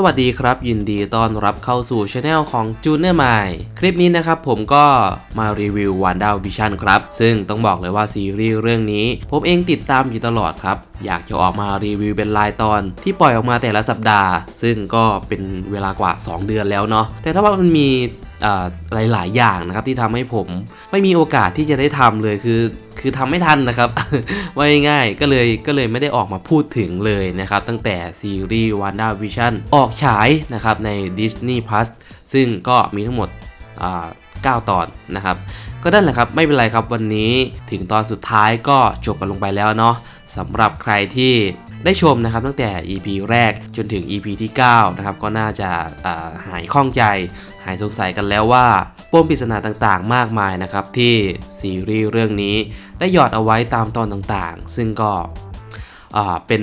สวัสดีครับ ยินดีต้อนรับเข้าสู่ช anel ของ j u n i o r m i คลิปนี้นะครับผมก็มารีวิว Wanda Vision ครับ ซึ่งต้องบอกเลยว่าซีรีส์เรื่องนี้ ผมเองติดตามอยู่ตลอดครับ อยากจะออกมารีวิวเป็นรายตอนที่ปล่อยออกมาแต่ละสัปดาห์ ซึ่งก็เป็นเวลากว่า 2 เดือนแล้วเนาะแต่ถ้าว่ามันมีอ่าหลาย ๆ อย่างนะครับที่ทำให้ผมไม่มีโอกาสที่จะได้ทำเลยคือ คือทำไม่ทันนะครับ ว่าง่ายๆก็เลยก็เลยไม่ได้ออกมาพูดถึงเลยนะครับ ตั้งแต่ซีรีส์ WandaVision ออกฉายนะครับใน Disney Plus ซึ่งก็มีทั้งหมด9 ตอนนะครับ ก็นั่นแหละครับไม่เป็นไรครับวันนี้ถึงตอนสุดท้ายก็จบกันลงไปแล้วเนาะสำหรับใครที่ ได้ชมนะครับตั้งแต่ EP แรกจนถึง EP ที่9นะครับก็น่าจะาหายข้องใจ หายสงสัยกันแล้วว่าปมปริศนาต่างๆ มากมายนะครับที่ซีรีส์เรื่องนี้ได้หยอดเอาไว้ตามตอนต่างๆ ซึ่งก็เป็น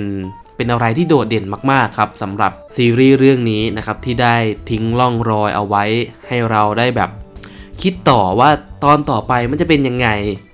เป็นอะไรที่โดดเด่นมากๆครับสำหรับซีรีส์เรื่องนี้นะครับที่ได้ทิ้งล่องรอยเอาไว้ให้เราได้แบบคิดต่อว่าตอนต่อไปมันจะเป็นยังไง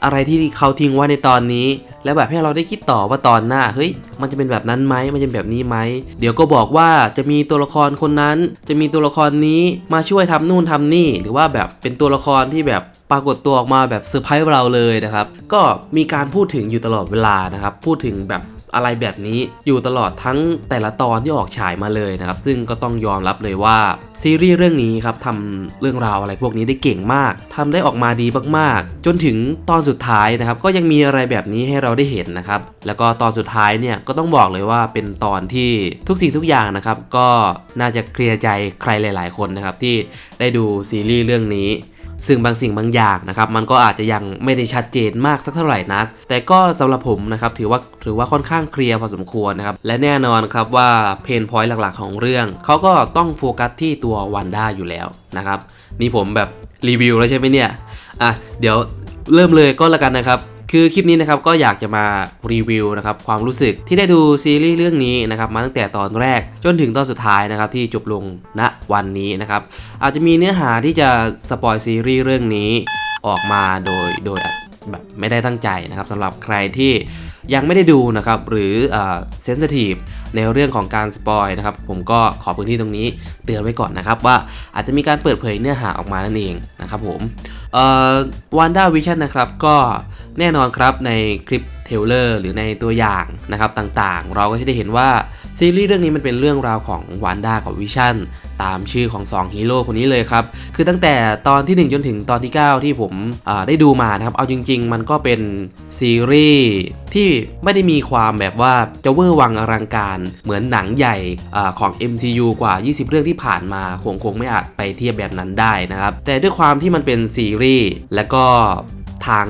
อะไรที่เขาทิ้งไว้ในตอนนี้ แล้วแบบให้เราได้คิดต่อว่าตอนหน้าเฮ้ย มันจะเป็นแบบนั้นไหมมันจะแบบนี้ไหมเดี๋ยวก็บอกว่าจะมีตัวละครคนนั้น จะมีตัวละครนี้มาช่วยทำนู่นทำนี่ หรือว่าแบบเป็นตัวละครที่แบบปรากฏตัวออกมาแบบเซอร์ไพรส์เราเลยนะครับ ก็มีการพูดถึงอยู่ตลอดเวลานะครับ พูดถึงแบบอะไรแบบนี้อยู่ตลอดทั้งแต่ละตอนที่ออกฉายมาเลยนะครับ ซึ่งก็ต้องยอมรับเลยว่าซีรีส์เรื่องนี้ครับทำเรื่องราวอะไรพวกนี้ได้เก่งมากทำได้ออกมาดีมากๆ จนถึงตอนสุดท้ายนะครับ ก็ยังมีอะไรแบบนี้ให้เราได้เห็นนะครับ แล้วก็ตอนสุดท้ายเนี่ยก็ก็ต้องบอกเลยว่าเป็นตอนที่ทุกสิ่งทุกอย่างนะครับ ก็น่าจะเคลียร์ใจใครหลาย ๆ คนนะครับที่ได้ดูซีรีส์เรื่องนี้ซึ่งบางสิ่งบางอย่างนะครับมันก็อาจจะยังไม่ได้ชัดเจนมากสักเท่าไหร่นัก แต่ก็สำหรับผมนะครับถือว่าถือว่าค่อนข้างเคลียร์พอสมควรนะครับและแน่นอนครับว่าเพนพอยต์หลักๆ ของเรื่องเขาก็ต้องโฟกัสที่ตัววันด้าอยู่แล้วนะครับนี่ผมแบบรีวิวแล้วใช่ไหมเนี่ยอะเดี๋ยวเริ่มเลยก็แล้วกันนะครับ คือคลิปนี้นะครับก็อยากจะมารีวิวนะครับความรู้สึกที่ได้ดูซีรีส์เรื่องนี้นะครับมาตั้งแต่ตอนแรกจนถึงตอนสุดท้ายนะครับที่จบลงณวันนี้นะครับอาจจะมีเนื้อหาที่จะสปอยซีรีส์เรื่องนี้ออกมาโดยโดยแบบไม่ได้ตั้งใจนะครับสำหรับใครที่ยังไม่ได้ดูนะครับหรือเซนซิทีฟในเรื่องของการสปอยนะครับผมก็ขอพื้นที่ตรงนี้เตือนไว้ก่อนนะครับว่าอาจจะมีการเปิดเผยเนื้อหาออกมานั่นเองนะครับผมวันด้าวิชั่นนะครับก็แน่นอนครับในคลิปเทรลเลอร์หรือในตัวอย่างนะครับต่างๆ เราก็จะได้เห็นว่าซีรีส์เรื่องนี้มันเป็นเรื่องราวของวันด้ากับวิชั่นตามชื่อของ2ฮีโร่คนนี้เลยครับ คือตั้งแต่ตอนที่ 1 จนถึงตอนที่ 9 ที่ผมได้ดูมานะครับ เอาจริง ๆ มันก็เป็นซีรีส์ที่ไม่ได้มีความแบบว่าจะเวอร์วังอลังการเหมือนหนังใหญ่อของ MCU กว่า 20 เรื่องที่ผ่านมาคงคงไม่อาจไปเทียบแบบนั้นได้นะครับ แต่ด้วยความที่มันเป็นซีรีส์และก็ ทาง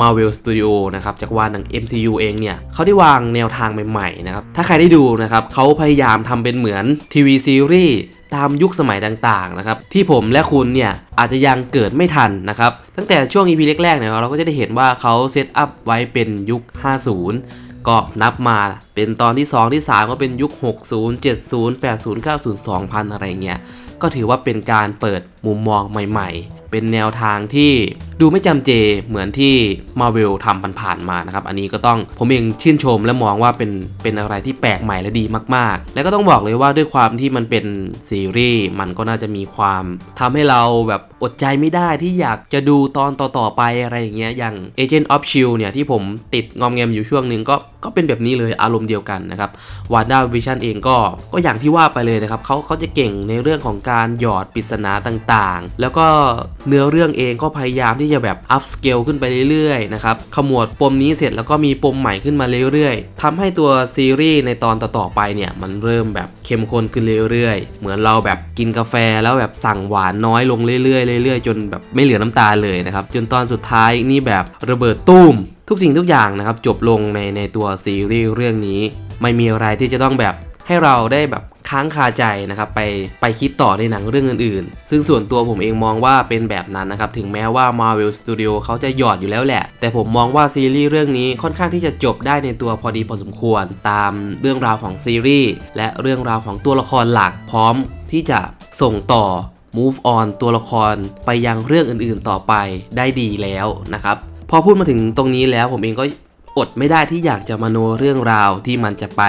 Marvel Studio นะครับจากวาลหนัง MCU เองเนี่ยเขาได้วางแนวทางใหม่ๆนะครับถ้าใครได้ดูนะครับเขาพยายามทำเป็นเหมือนทีวีซีรีส์ตามยุคสมัยต่างๆนะครับที่ผมและคุณเนี่ยอาจจะยังเกิดไม่ทันนะครับตั้งแต่ช่วง EP แรกๆเนี่ยเราก็จะได้เห็นว่าเขาเซตอัพไว้เป็นยุค 50 ก็นับมา เป็นตอนที่ 2 ที่ 3 ก็เป็นยุค 60 70 80 90 2000 อะไรเงี้ย ก็ถือว่าเป็นการเปิดมุมมองใหม่ ๆ เป็นแนวทางที่ดูไม่จำเจเหมือนที่ Marvel ทำผ่านๆมานะครับ อันนี้ก็ต้องผมเองชื่นชมและมองว่าเป็นเป็นอะไรที่แปลกใหม่และดีมากๆ แล้วก็ต้องบอกเลยว่าด้วยความที่มันเป็นซีรีส์มันก็น่าจะมีความทำให้เราแบบอดใจไม่ได้ที่อยากจะดูตอนต่อๆไปอะไรอย่างเงี้ยอย่าง Agent of Shield เนี่ยที่ผมติดงอมแงมอยู่ช่วงหนึ่งก็ก็เป็นแบบนี้เลยอารมณ์เดียวกันนะครับวานด้าวิชั่นเองก็ก็อย่างที่ว่าไปเลยนะครับเขาเขาจะเก่งในเรื่องของการหยอดปริศนาต่างๆ แล้วก็เนื้อเรื่องเองก็พยายามที่จะแบบอัพสเกลขึ้นไปเรื่อยๆนะครับขมวดปมนี้เสร็จแล้วก็มีปมใหม่ขึ้นมาเรื่อยๆทำให้ตัวซีรีส์ในตอนต่อๆไปเนี่ยมันเริ่มแบบเข้มข้นขึ้นเรื่อยๆ เหมือนเราแบบกินกาแฟแล้วแบบสั่งหวานน้อยลงเรื่อยๆเรื่อยๆจนแบบไม่เหลือน้ำตาเลยนะครับจนตอนสุดท้ายนี่แบบระเบิดตุ้ม ทุกสิ่งทุกอย่างนะครับจบลงในในตัวซีรีส์เรื่องนี้ ไม่มีอะไรที่จะต้องแบบให้เราได้แบบค้างคาใจนะครับไปไปคิดต่อในหนังเรื่องอื่นๆ ซึ่งส่วนตัวผมเองมองว่าเป็นแบบนั้นนะครับถึงแม้ว่า Marvel Studio เขาจะหยอดอยู่แล้วแหละ แต่ผมมองว่าซีรีส์เรื่องนี้ค่อนข้างที่จะจบได้ในตัวพอดีพอสมควร ตามเรื่องราวของซีรีส์และเรื่องราวของตัวละครหลักพร้อมที่จะส่งต่อ move on ตัวละครไปยังเรื่องอื่นๆต่อไปได้ดีแล้วนะครับ พอพูดมาถึงตรงนี้แล้วผมเองก็อดไม่ได้ที่อยากจะมโนเรื่องราวที่มันจะไป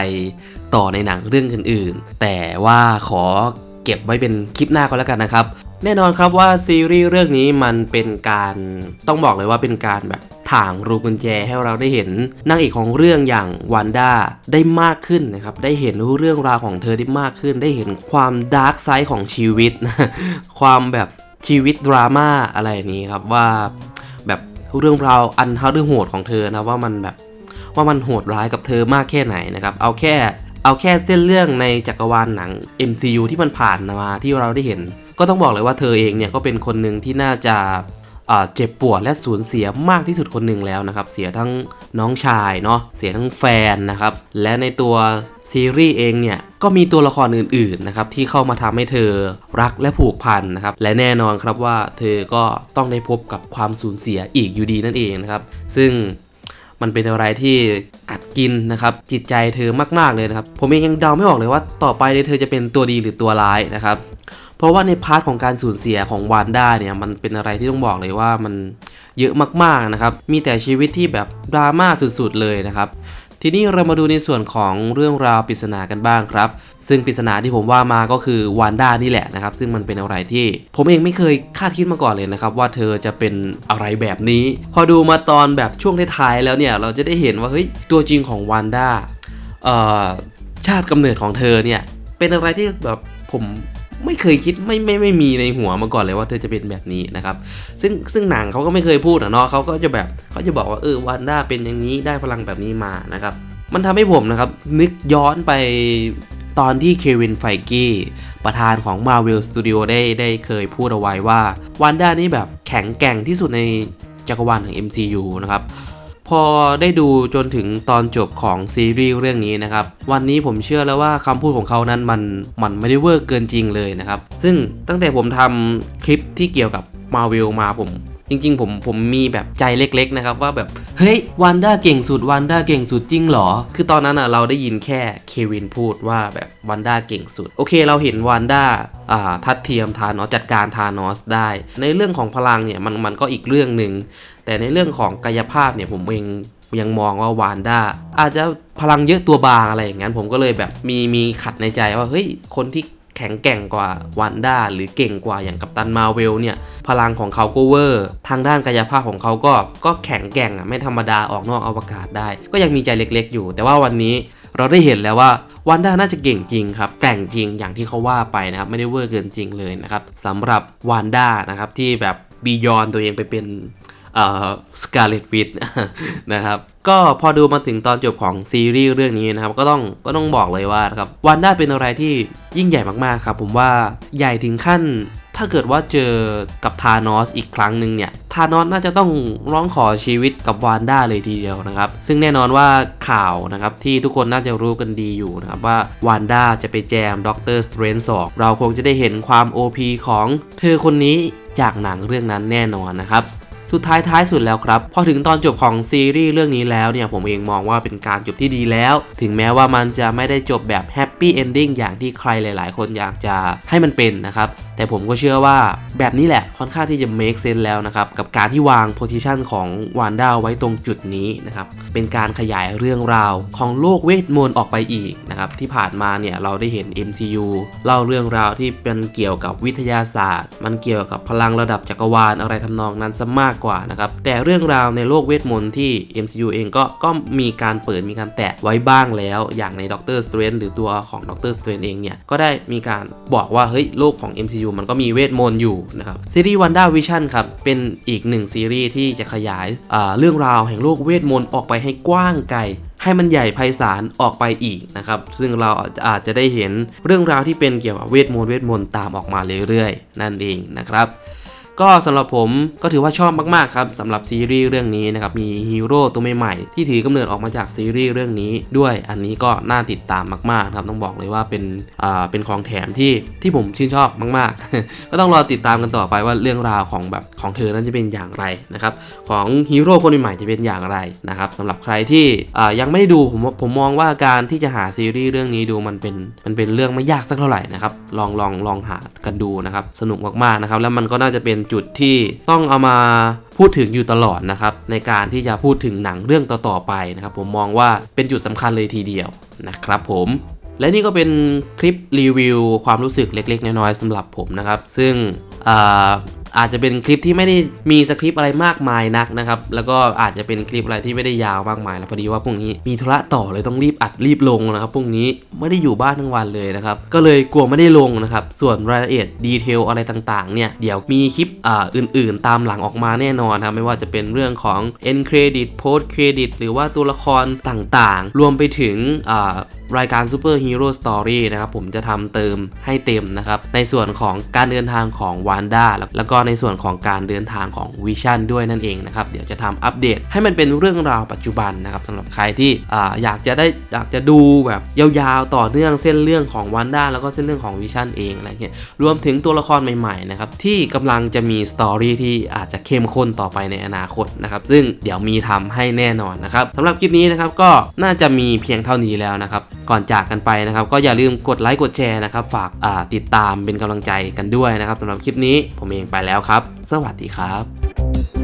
ต่อในหนังเรื่องอื่นๆ แต่ว่าขอเก็บไว้เป็นคลิปหน้าก็แล้วกันนะครับ แน่นอนครับว่าซีรีส์เรื่องนี้มันเป็นการต้องบอกเลยว่าเป็นการแบบถ่างรูกุญแจให้เราได้เห็นนางเอกของเรื่องอย่างวันด้าได้มากขึ้นนะครับ ได้เห็นเรื่องราวของเธอได้มากขึ้น ได้เห็นความดาร์กไซด์ของชีวิต ความแบบชีวิตดราม่าอะไรนี้ครับว่า เรื่องราวอันฮาเรื่องโหดของเธอนะว่ามันแบบว่ามันโหดร้ายกับเธอมากแค่ไหนนะครับ เอาแค่เอาแค่เส้นเรื่องในจักรวาลหนัง MCU ที่มันผ่านมาที่เราได้เห็น ก็ต้องบอกเลยว่าเธอเองเนี่ยก็เป็นคนหนึ่งที่น่าจะ เจ็บปวดและสูญเสียมากที่สุดคนหนึ่งแล้วนะครับ เสียทั้งน้องชายเนาะเสียทั้งแฟนนะครับ และในตัวซีรีส์เองเนี่ยก็มีตัวละครอื่นๆนะครับที่เข้ามาทำให้เธอรักและผูกพันนะครับและแน่นอนครับว่าเธอก็ต้องได้พบกับความสูญเสียอีกอยู่ดีนั่นเองนะครับ ซึ่งมันเป็นอะไรที่กัดกินนะครับจิตใจเธอมากๆเลยนะครับ ผมเองยังเดาไม่ออกเลยว่าต่อไปเนี่ยเธอจะเป็นตัวดีหรือตัวร้ายนะครับ เพราะว่าในพาร์ทของการสูญเสียของวานด้าเนี่ยมันเป็นอะไรที่ต้องบอกเลยว่ามันเยอะมากๆนะครับมีแต่ชีวิตที่แบบดราม่าสุดๆเลยนะครับทีนี้เรามาดูในส่วนของเรื่องราวปริศนากันบ้างครับ ซึ่งปริศนาที่ผมว่ามาก็คือวานด้านี่แหละนะครับ ซึ่งมันเป็นอะไรที่ ผมเองไม่เคยคาดคิดมาก่อนเลยนะครับ ว่าเธอจะเป็นอะไรแบบนี้ พอดูมาตอนแบบช่วงท้ายๆแล้วเนี่ย เราจะได้เห็นว่าเฮ้ยตัวจริงของวานด้าชาติกำเนิดของเธอเนี่ย เป็นอะไรที่แบบผม ไม่เคยคิดไม่ไม่ไม่มีในหัวมาก่อนเลยว่าเธอจะเป็นแบบนี้นะครับ ซึ่งซึ่งหนังเขาก็ไม่เคยพูดอะเนาะเขาก็จะแบบเขาจะบอกว่าเออวันด้าเป็นอย่างนี้ได้พลังแบบนี้มานะครับ มันทำให้ผมนะครับ นึกย้อนไปตอนที่เควินไฟกี้ประธานของ Marvel Studio ได้ได้เคยพูดเอาไว้ว่าวันด้านี่แบบแข็งแกร่งที่สุดในจักรวาลของ MCU นะครับ พอได้ดูจนถึงตอนจบของซีรีส์เรื่องนี้นะครับ วันนี้ผมเชื่อแล้วว่าคำพูดของเขานั้นมันมันไม่ได้เวอร์เกินจริงเลยนะครับ ซึ่งตั้งแต่ผมทำคลิปที่เกี่ยวกับมาวิลมาผม จริง ๆ ผมผมมีแบบใจเล็กๆนะครับว่าแบบเฮ้ยวันด้าเก่งสุดวันด้าเก่งสุดจริงหรอ คือตอนนั้นอะเราได้ยินแค่เควินพูดว่าแบบวันด้าเก่งสุด โอเคเราเห็นวันด้าอ่าทัดเทียมทานอสจัดการทานอสได้ ในเรื่องของพลังเนี่ยมันมันก็อีกเรื่องหนึ่ง แต่ในเรื่องของกายภาพเนี่ยผมเองยังมองว่าวานด้าอาจจะพลังเยอะตัวบางอะไรอย่างนั้นผมก็เลยแบบมีมีขัดในใจว่าเฮ้ยคนที่แข็งแกร่งกว่าวันด้าหรือเก่งกว่าอย่างกัปตันมาเวลเนี่ย พลังของเขาก็เวอร์ ทางด้านกายภาพของเขาก็ก็แข็งแกร่งอะไม่ธรรมดาออกนอกอวกาศได้ ก็ยังมีใจเล็กๆอยู่ แต่ว่าวันนี้เราได้เห็นแล้วว่าวันด้าน่าจะเก่งจริงครับแกร่งจริงอย่างที่เขาว่าไปนะครับ ไม่ได้เวอร์เกินจริงเลยนะครับสำหรับวันด้านะครับที่แบบบียอนตัวเองไปเป็น สกาเลตวิดนะครับก็พอดูมาถึงตอนจบของซีรีส์เรื่องนี้นะครับก็ต้องก็ต้องบอกเลยว่านะครับวันด้าเป็นอะไรที่ยิ่งใหญ่มากๆครับ ผมว่าใหญ่ถึงขั้น ถ้าเกิดว่าเจอกับทานอสอีกครั้งหนึ่งเนี่ยทานอสน่าจะต้องร้องขอชีวิตกับวานด้าเลยทีเดียวนะครับ ซึ่งแน่นอนว่าข่าวนะครับที่ทุกคนน่าจะรู้กันดีอยู่นะครับว่าวานด้าจะไปแจมด็อกเตอร์สเตรนสองเราคงจะได้เห็นความ OP ของเธอคนนี้จากหนังเรื่องนั้นแน่นอนนะครับ สุดท้ายท้ายสุดแล้วครับ พอถึงตอนจบของซีรีส์เรื่องนี้แล้วเนี่ยผมเองมองว่าเป็นการจบที่ดีแล้ว ถึงแม้ว่ามันจะไม่ได้จบแบบแฮปปี้เอนดิ้งอย่างที่ใครหลาย ๆ คนอยากจะให้มันเป็นนะครับแต่ผมก็เชื่อว่าแบบนี้แหละค่อนข้างที่จะ make sense แล้วนะครับ กับการที่วางโพซิชันของวานด้าไว้ตรงจุดนี้นะครับ เป็นการขยายเรื่องราวของโลกเวทมนต์ออกไปอีกนะครับ ที่ผ่านมาเนี่ยเราได้เห็น MCU เล่าเรื่องราวที่เป็นเกี่ยวกับวิทยาศาสตร์ มันเกี่ยวกับพลังระดับจักรวาลอะไรทำนองนั้นซะมากกว่านะครับ แต่เรื่องราวในโลกเวทมนต์ที่ MCU เองก็ก็มีการเปิดมีการแตะไว้บ้างแล้ว อย่างในด็อกเตอร์สเตรนหรือตัวของด็อกเตอร์สเตรนเองเนี่ยก็ได้มีการบอกว่าเฮ้ยโลกของ MCU มันก็มีเวทมนต์อยู่นะครับซีรีส์วันด้าวิชั่นครับ เป็นอีกหนึ่งซีรีส์ที่จะขยายาเรื่องราวแห่งโลกเวทมนต์ออกไปให้กว้างไกลให้มันใหญ่ไพศาลออกไปอีกนะครับ ซึ่งเราอาจจะได้เห็นเรื่องราวที่เป็นเกี่ยวกับเวทมนต์เวทมนต์ตามออกมาเรื่อยๆ นั่นเองนะครับ ก็สำหรับผมก็ถือว่าชอบมากๆครับสำหรับซีรีส์เรื่องนี้นะครับมีฮีโร่ตัวใหม่ๆที่ถือกำเนิดออกมาจากซีรีส์เรื่องนี้ด้วยอันนี้ก็น่าติดตามมากๆครับต้องบอกเลยว่าเป็นอ่าเป็นของแถมที่ที่ผมชื่นชอบมากๆ ก็ต้องรอติดตามกันต่อไปว่าเรื่องราวของแบบของเธอนั้นจะเป็นอย่างไรนะครับของฮีโร่คนใหม่จะเป็นอย่างไรนะครับสำหรับใครที่อ่ายังไม่ได้ดูผมผมมองว่าการที่จะหาซีรีส์เรื่องนี้ดูมันเป็นมันเป็นเรื่องไม่ยากสักเท่าไหร่นะครับลองลองลองหากันดูนะครับสนุกมากๆนะครับแล้วมันก็น่าจะเป็นจุดที่ต้องเอามาพูดถึงอยู่ตลอดนะครับในการที่จะพูดถึงหนังเรื่องต่อๆไปนะครับผมมองว่าเป็นจุดสำคัญเลยทีเดียวนะครับผมและนี่ก็เป็นคลิปรีวิวความรู้สึกเล็ก ๆ น้อยๆสำหรับผมนะครับ ซึ่ง อาจจะเป็นคลิปที่ไม่ได้มีสคริปต์อะไรมากมายนักนะครับ แล้วก็อาจจะเป็นคลิปอะไรที่ไม่ได้ยาวมากมายแล้วพอดีว่าพรุ่งนี้มีธุระต่อเลยต้องรีบอัดรีบลงนะครับพรุ่งนี้ไม่ได้อยู่บ้านทั้งวันเลยนะครับ ก็เลยกลัวไม่ได้ลงนะครับ ส่วนรายละเอียดดีเทลอะไรต่างๆ เนี่ย เดี๋ยวมีคลิปอ่าอื่น ๆ ตามหลังออกมาแน่นอนนะครับ ไม่ว่าจะเป็นเรื่องของ end credit post credit หรือว่าตัวละครต่างๆ รวมไปถึงอ่ารายการ Super Hero Story นะครับผมจะทำเติมให้เต็มนะครับในส่วนของการเดินทางของวานด้าแล้วก็ในส่วนของการเดินทางของวิชั่นด้วยนั่นเองนะครับเดี๋ยวจะทำอัปเดตให้มันเป็นเรื่องราวปัจจุบันนะครับสำหรับใครที่อยากจะได้อยากจะดูแบบยาวๆต่อเนื่องเส้นเรื่องของวานด้าแล้วก็เส้นเรื่องของวิชั่นเองอะไรเงี้ยรวมถึงตัวละครใหม่ๆนะครับที่กำลังจะมีสตอรี่ที่อาจจะเข้มข้นต่อไปในอนาคตนะครับซึ่งเดี๋ยวมีทำให้แน่นอนนะครับสำหรับคลิปนี้นะครับก็น่าจะมีเพียงเท่านี้แล้วนะครับ ก่อนจากกันไปนะครับ ก็อย่าลืมกดไลค์กดแชร์นะครับ ฝากติดตามเป็นกำลังใจกันด้วยนะครับสำหรับคลิปนี้ผมเองไปแล้วครับ สวัสดีครับ